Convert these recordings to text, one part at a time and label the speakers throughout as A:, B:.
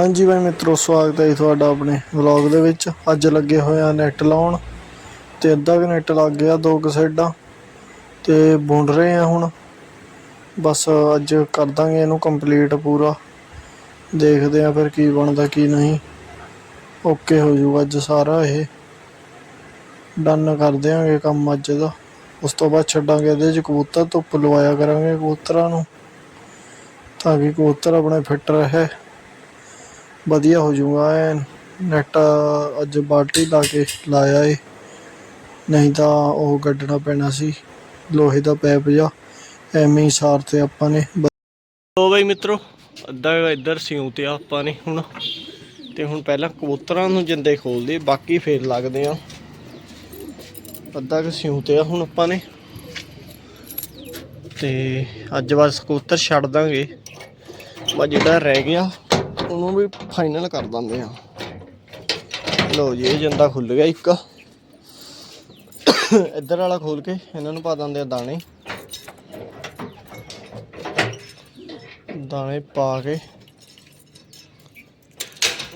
A: ਹਾਂਜੀ ਬਾਈ ਮਿੱਤਰੋ, ਸਵਾਗਤ ਹੈ ਜੀ ਤੁਹਾਡਾ ਆਪਣੇ ਵਲੌਗ ਦੇ ਵਿੱਚ। ਅੱਜ ਲੱਗੇ ਹੋਏ ਆ ਨੈਟ ਲਾਉਣ। ਤੇ ਅੱਧਾ ਕੁ ਨੈਟ ਲੱਗ ਗਿਆ, ਦੋ ਕੁ ਸਾਈਡਾਂ ਤੇ ਬੁੰਡ ਰਹੇ ਆ ਹੁਣ। ਬਸ ਅੱਜ ਕਰ ਦਾਂਗੇ ਇਹਨੂੰ ਕੰਪਲੀਟ ਪੂਰਾ। ਦੇਖਦੇ ਆ ਫਿਰ ਕੀ ਬਣਦਾ, ਕੀ ਨਹੀਂ। ਓਕੇ ਹੋ ਜਾਊਗਾ ਅੱਜ ਸਾਰਾ ਇਹ। ਡਨ ਕਰ ਦਿਆਂਗੇ ਕੰਮ ਅੱਜ ਦਾ। ਉਸ ਤੋਂ ਬਾਅਦ ਛੱਡਾਂਗੇ ਇਹਦੇ 'ਚ ਕਬੂਤਰ, ਧੁੱਪ ਲਵਾਇਆ ਕਰਾਂਗੇ ਕਬੂਤਰਾਂ ਨੂੰ। ਤਾਂ ਕਿ ਕਬੂਤਰ ਆਪਣੇ ਫਿੱਟ ਰਹੇ। ਵਧੀਆ ਹੋ ਜਾਊਗਾ, ਐਨ ਨੈਟ ਅੱਜ ਬਾਲਟੀ ਲਾ ਕੇ ਲਾਇਆ ਏ। ਨਹੀਂ ਤਾਂ ਉਹ ਕੱਢਣਾ ਪੈਣਾ ਸੀ, ਲੋਹੇ ਦਾ ਪੈਪ ਜਾਂ ਐਵੇਂ ਹੀ ਸਾਰ ਤੇ ਆਪਾਂ ਨੇ। ਲੋ ਬਈ ਮਿੱਤਰੋ, ਅੱਧਾ ਇੱਧਰ ਸਿਉਂ ਤੇ ਆਪਾਂ ਨੇ ਹੁਣ। ਤੇ ਹੁਣ ਪਹਿਲਾਂ ਕਬੂਤਰਾਂ ਨੂੰ ਜਿੰਦੇ ਖੋਲਦੇ, ਬਾਕੀ ਫੇਰ ਲੱਗਦੇ ਆ। ਅੱਧਾ ਕੁ ਸਿਉਂ ਤੇ ਆ ਹੁਣ ਆਪਾਂ ਨੇ। ਤੇ ਅੱਜ ਬਸ ਕਬੂਤਰ ਛੱਡ ਦਾਂਗੇ। ਬਸ ਜਿਹੜਾ ਰਹਿ ਗਿਆ ਉਹਨੂੰ ਵੀ ਫਾਈਨਲ ਕਰ ਦਿੰਦੇ ਆ ਲੋ ਜੀ, ਇਹ ਜੰਦਾ ਖੁੱਲ ਗਿਆ ਇੱਕ। ਇੱਧਰ ਵਾਲਾ ਖੋਲ ਕੇ ਇਹਨਾਂ ਨੂੰ ਪਾ ਦਿੰਦੇ ਆ ਦਾਣੇ। ਦਾਣੇ ਪਾ ਕੇ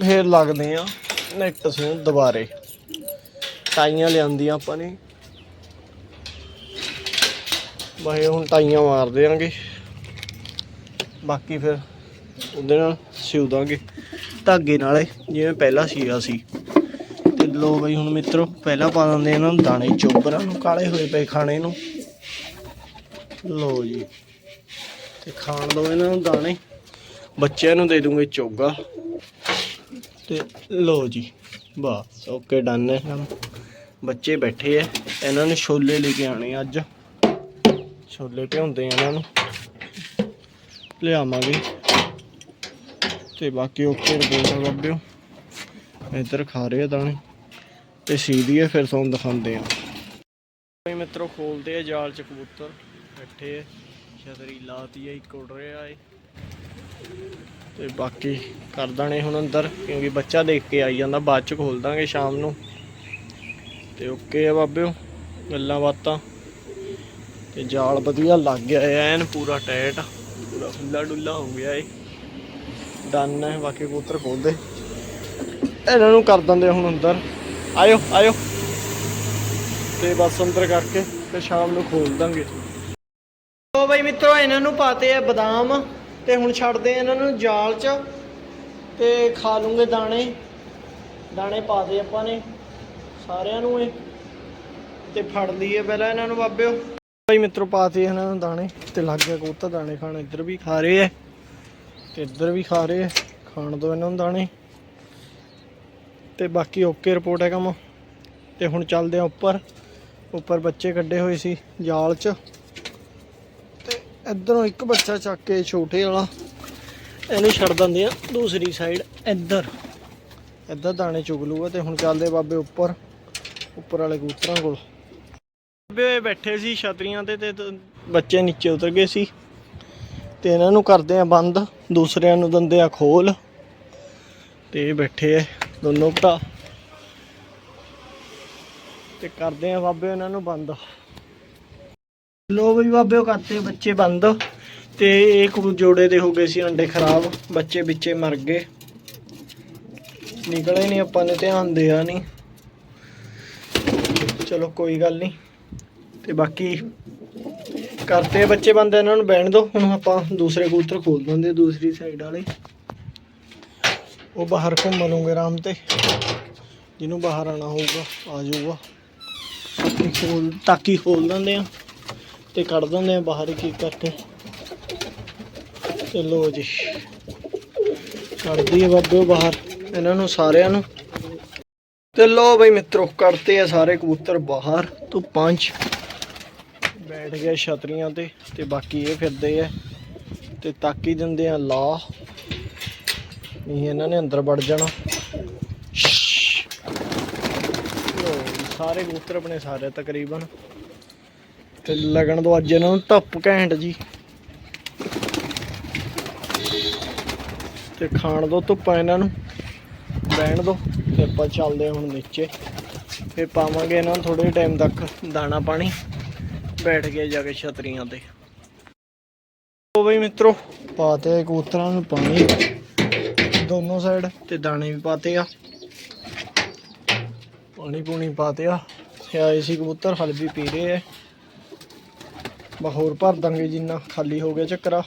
A: ਫੇਰ ਲੱਗਦੇ ਆ ਨੈਟ ਨੂੰ ਦੁਬਾਰੇ। ਟਾਈਆਂ ਲਿਆਂਦੀਆਂ ਆਪਾਂ ਨੇ। ਬਾਹੇ ਹੁਣ ਟਾਈਆਂ ਮਾਰ ਦੇਾਂਗੇ ਬਾਕੀ ਫਿਰ ਉਹਦੇ ਨਾਲ ਸਿਉ ਦਾਂਗੇ ਧਾਗੇ ਨਾਲ ਜਿਵੇਂ ਪਹਿਲਾਂ ਸੀਆ ਸੀ। ਤੇ ਲੋ ਬਈ ਹੁਣ ਮਿੱਤਰੋ, ਪਹਿਲਾਂ ਪਾ ਦਿੰਦੇ ਇਹਨਾਂ ਨੂੰ ਦਾਣੇ, ਚੋਬਰਾਂ ਨੂੰ, ਕਾਲੇ ਹੋਏ ਪਏ ਖਾਣੇ ਨੂੰ। ਲੋ ਜੀ, ਤੇ ਖਾਣ ਦੋ ਇਹਨਾਂ ਨੂੰ ਦਾਣੇ। ਬੱਚਿਆਂ ਨੂੰ ਦੇ ਦੂੰਗੇ ਚੋਗਾ। ਤੇ ਲੋ ਜੀ, ਬਸ, ਓਕੇ, ਡਨ ਹੈ। ਕੰਮ ਬੱਚੇ ਬੈਠੇ ਐ ਇਹਨਾਂ ਨੇ ਛੋਲੇ ਲੈ ਕੇ ਆਣੇ ਅੱਜ। ਛੋਲੇ ਭਿਉਂਦੇ ਇਹਨਾਂ ਨੂੰ। ਲਿਆਵਾਂਗੇ। ਤੇ ਬਾਕੀ ਓਕੇ ਰਿਪੋਰਟ ਲੱਭਿਓ ਇੱਧਰ ਖਾ ਰਹੇ ਆ ਦਾਣੇ। ਤੇ ਸੀਦੀਏ ਫਿਰ ਤੁਹਾਨੂੰ ਦਿਖਾਉਂਦੇ ਆ। ਬਈ ਮਿੱਤਰੋ, ਖੋਲਦੇ ਆ ਜਾਲ ਚ ਕਬੂਤਰ। ਬੈਠੇ ਆ। ਛਤਰੀ ਲਾਤੀ ਆ, ਇੱਕ ਉੱਡ ਰਿਹਾ ਏ। ਤੇ ਬਾਕੀ ਕਰ ਦਾਣੇ ਹੁਣ ਅੰਦਰ, ਕਿਉਂਕਿ ਬੱਚਾ ਦੇਖ ਕੇ ਆਈ ਜਾਂਦਾ। ਬਾਅਦ ਚ ਖੋਲ ਦਾਂਗੇ ਸ਼ਾਮ ਨੂੰ। ਤੇ ਓਕੇ ਆ ਬਾਬਿਓ, ਗੱਲਾਂ ਬਾਤਾਂ। ਤੇ ਜਾਲ ਵਧੀਆ ਲੱਗ ਗਿਆ, ਐਨ ਪੂਰਾ ਟਾਈਟ ਪੂਰਾ ਖੁੱਲਾ ਡੁੱਲਾ ਹੋ ਗਿਆ ਏ। ਡਨ ਹੈ, ਬਾਕੀ ਕਬੂਤਰ ਖੋਲਦੇ। ਇਹਨਾਂ ਨੂੰ ਕਰ ਦਿੰਦੇ ਹੁਣ ਅੰਦਰ। ਆਇਓ ਆਇਓ। ਤੇ ਬਸ ਅੰਦਰ ਕਰਕੇ ਤੇ ਸ਼ਾਮ ਨੂੰ ਖੋਲ ਦਾਂਗੇ। ਲੋ ਬਈ ਮਿੱਤਰੋ, ਇਹਨਾਂ ਨੂੰ ਪਾਤੇ ਆ ਬਦਾਮ ਤੇ ਹੁਣ ਛੱਡਦੇ ਆ ਇਹਨਾਂ ਨੂੰ ਜਾਲ 'ਚ ਤੇ ਖਾ ਲੂੰਗੇ ਦਾਣੇ। ਦਾਣੇ ਪਾਦੇ ਆਪਾਂ ਨੇ ਸਾਰਿਆਂ ਨੂੰ ਇਹ। ਤੇ ਫੜ ਲਈਏ ਪਹਿਲਾਂ ਇਹਨਾਂ ਨੂੰ ਬਾਬਿਓ। ਬਾਈ ਮਿੱਤਰੋ, ਪਾਤੇ ਇਹਨਾਂ ਨੂੰ ਦਾਣੇ ਤੇ ਲੱਗ ਗਿਆ ਕਬੂਤਰ, ਦਾਣੇ ਖਾਣ ਇੱਧਰ ਵੀ ਖਾ ਰਹੇ ਐ ਇੱਧਰ ਵੀ ਖਾ ਰਹੇ ਖਾਣ ਦੋ ਇਹਨਾਂ ਨੂੰ ਦਾਣੇ। ਤੇ ਬਾਕੀ ਓਕੇ ਰਿਪੋਰਟ ਹੈ ਕੰਮ। ਤੇ ਹੁਣ ਚੱਲਦੇ ਆ ਉੱਪਰ। ਉੱਪਰ ਬੱਚੇ ਕੱਢੇ ਹੋਏ ਸੀ ਜਾਲ 'ਚ। ਤੇ ਇਧਰੋਂ ਇੱਕ ਬੱਚਾ ਚੱਕ ਕੇ ਛੋਟੇ ਵਾਲਾ। ਇਹਨੂੰ ਛੱਡ ਦਿੰਦੇ ਆ, ਦੂਸਰੀ ਸਾਈਡ ਇੱਧਰ। ਇੱਧਰ ਦਾਣੇ ਚੁਗ ਲੂਗਾ ਤੇ ਹੁਣ ਚੱਲਦੇ ਬਾਬੇ ਉੱਪਰ। ਉੱਪਰ ਵਾਲੇ ਕਬੂਤਰਾਂ ਕੋਲ। ਬਾਬੇ ਬੈਠੇ ਸੀ ਛਤਰੀਆਂ ਤੇ ਤੇ ਬੱਚੇ ਨੀਚੇ ਉਤਰ ਗਏ ਸੀ। ਤੇ ਇਹਨਾਂ ਨੂੰ ਕਰਦੇ ਆ ਬੰਦ, ਦੂਸਰਿਆਂ ਨੂੰ ਦਿੰਦੇ ਆ ਖੋਲ। ਤੇ ਬੈਠੇ ਆ ਦੋਨੋਂ ਭਰਾ। ਤੇ ਕਰਦੇ ਆ ਬਾਬੇ ਇਹਨਾਂ ਨੂੰ ਬੰਦ। ਲੋ ਬਈ ਬਾਬੇ, ਉਹ ਕਰਤੇ ਬੱਚੇ ਬੰਦ। ਤੇ ਇਹ ਕੁ ਜੋੜੇ ਦੇ ਹੋ ਗਏ ਸੀ, ਅੰਡੇ ਖਰਾਬ। ਬੱਚੇ ਵਿੱਚੇ ਮਰ ਗਏ। ਨਿਕਲੇ ਨਹੀਂ ਆਪਾਂ ਨੇ ਧਿਆਨ ਦਿਆ ਨਹੀਂ ਚਲੋ, ਕੋਈ ਗੱਲ ਨਹੀਂ ਤੇ ਬਾਕੀ ਕਰਤੇ ਆ ਬੱਚੇ ਬੰਦੇ ਇਹਨਾਂ ਨੂੰ ਬੈਣ ਦੋ ਹੁਣ ਆਪਾਂ ਦੂਸਰੇ ਕਬੂਤਰ ਖੋਲ ਦਿੰਦੇ ਦੂਸਰੀ ਸਾਈਡ ਵਾਲੇ। ਉਹ ਬਾਹਰ ਘੁੰਮ ਲੂੰਗੇ ਆਰਾਮ ਤੇ। ਜਿਹਨੂੰ ਬਾਹਰ ਆਣਾ ਹੋਊਗਾ, ਆ ਜਾਊਗਾ। ਬਾਕੀ ਖੋਲ, ਟਾਕੀ ਖੋਲ ਦਿੰਦੇ ਆ ਤੇ ਕੱਢ ਦਿੰਦੇ ਆ ਬਾਹਰ ਕੀ ਕਰਕੇ ਚਲੋ ਜੀ, ਕੱਢਦੀ ਆ ਬਾਹਰ, ਇਹਨਾਂ ਨੂੰ ਸਾਰਿਆਂ ਨੂੰ। ਤੇ ਲੋ ਬਈ ਮਿੱਤਰੋ ਕੱਢਤੇ ਆ ਸਾਰੇ ਕਬੂਤਰ ਬਾਹਰ ਤੋਂ ਪੰਜ ਬੈਠ ਗਏ ਛਤਰੀਆਂ ਤੇ ਤੇ ਬਾਕੀ ਇਹ ਫਿਰਦੇ ਆ। ਤੇ ਤਾਕੀ ਦਿੰਦੇ ਆ ਲਾ ਨਹੀਂ ਇਹਨਾਂ ਨੇ ਅੰਦਰ ਵੜ ਜਾਣਾ। ਸਾਰੇ ਕਬੂਤਰ ਆਪਣੇ ਸਾਰੇ ਤਕਰੀਬਨ। ਤੇ ਲੱਗਣ ਤੋਂ ਅੱਜ ਇਹਨਾਂ ਨੂੰ ਧੁੱਪ ਘੈਂਟ ਜੀ। ਤੇ ਖਾਣ ਦੋ ਧੁੱਪਾਂ ਇਹਨਾਂ ਨੂੰ। ਬਹਿਣ ਦੋ, ਤੇ ਆਪਾਂ ਚੱਲਦੇ ਹਾਂ ਹੁਣ ਨੀਚੇ। ਫੇ ਪਾਵਾਂਗੇ ਇਹਨਾਂ ਨੂੰ ਥੋੜੇ ਟਾਈਮ ਤੱਕ ਦਾਣਾ ਪਾਣੀ। ਬੈਠ ਗਏ ਜਾ ਕੇ ਛਤਰੀਆਂ ਤੇ। ਉਹ ਬਈ ਮਿੱਤਰੋ, ਪਾਤੇ ਕਬੂਤਰਾਂ ਨੂੰ ਪਾਣੀ। ਦੋਨੋਂ ਸਾਈਡ ਤੇ ਦਾਣੇ ਵੀ ਪਾਤੇ ਆ। ਪਾਣੀ ਪੂਣੀ ਪਾਤੇ ਆ। ਆਏ ਸੀ ਕਬੂਤਰ, ਹਲ ਵੀ ਪੀ ਰਹੇ ਐ ਬਾ ਹੋਰ ਭਰ ਦਾਂਗੇ ਜਿੰਨਾ ਖਾਲੀ ਹੋ ਗਿਆ ਚੱਕਰਾ।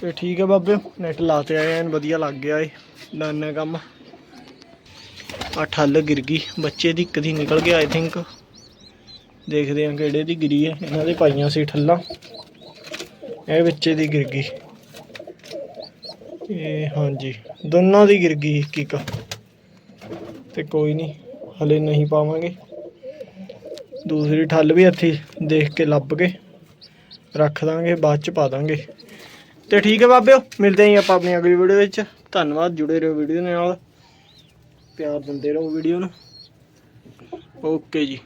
A: ਤੇ ਠੀਕ ਹੈ ਬਾਬੇ ਨੈਟ ਲਾਤੇ ਆਏ ਐਨ ਵਧੀਆ ਲੱਗ ਗਿਆ ਏ। ਲਾਨਾ ਕੰਮ। ਆ ਠੱਲ ਗਿਰ ਗਈ, ਬੱਚੇ ਦੀ ਇੱਕ ਦੀ ਨਿਕਲ ਗਿਆ ਆਈ ਥਿੰਕ ਦੇਖਦੇ ਹਾਂ ਕਿਹੜੇ ਦੀ ਗਿਰੀ ਹੈ। ਇਹਨਾਂ ਦੇ ਪਾਈਆਂ ਸੀ ਠੱਲਾਂ। ਇਹ ਬੱਚੇ ਦੀ ਗਿਰ ਗਈ। ਇਹ ਹਾਂਜੀ, ਦੋਨਾਂ ਦੀ ਗਿਰ ਗਈ ਇੱਕ ਤੇ ਕੋਈ ਨਹੀਂ, ਹਲੇ ਨਹੀਂ ਪਾਵਾਂਗੇ। ਦੂਸਰੀ ਠੱਲ ਵੀ ਇੱਥੇ ਦੇਖ ਕੇ ਲੱਭ ਕੇ ਰੱਖ ਦਾਂਗੇ, ਬਾਅਦ ਚ ਪਾ ਦਾਂਗੇ। ਤੇ ਠੀਕ ਹੈ ਬਾਬਿਓ, ਮਿਲਦੇ ਹਾਂ ਆਪਾਂ ਆਪਣੀ ਅਗਲੀ ਵੀਡੀਓ ਵਿੱਚ। ਧੰਨਵਾਦ, ਜੁੜੇ ਰਹੋ ਵੀਡੀਓ ਨਾਲ। ਪਿਆਰ ਦਿੰਦੇ ਰਹੋ ਵੀਡੀਓ ਨੂੰ। ਓਕੇ ਜੀ।